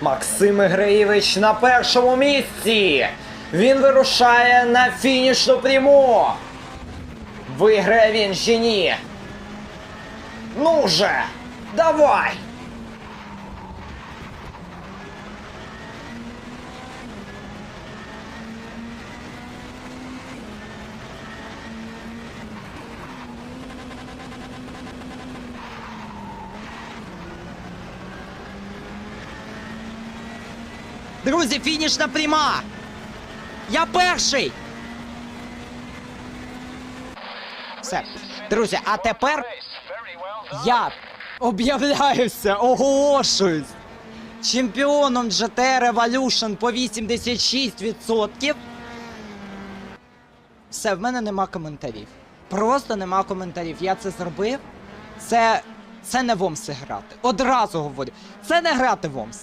Максим Ігреєвич на першому місці. Він вирушає на фінішну пряму. Виграє він чи ні? Ну же, давай! Друзі, фінішна пряма! Я перший! Все. Друзі, а тепер я об'являюся, оголошуюсь чемпіоном GT Revolution по 86%. Все, в мене нема коментарів. Просто нема коментарів. Я це зробив. Це. Це не Вомс грати. Одразу говорю. Це не грати Вомс.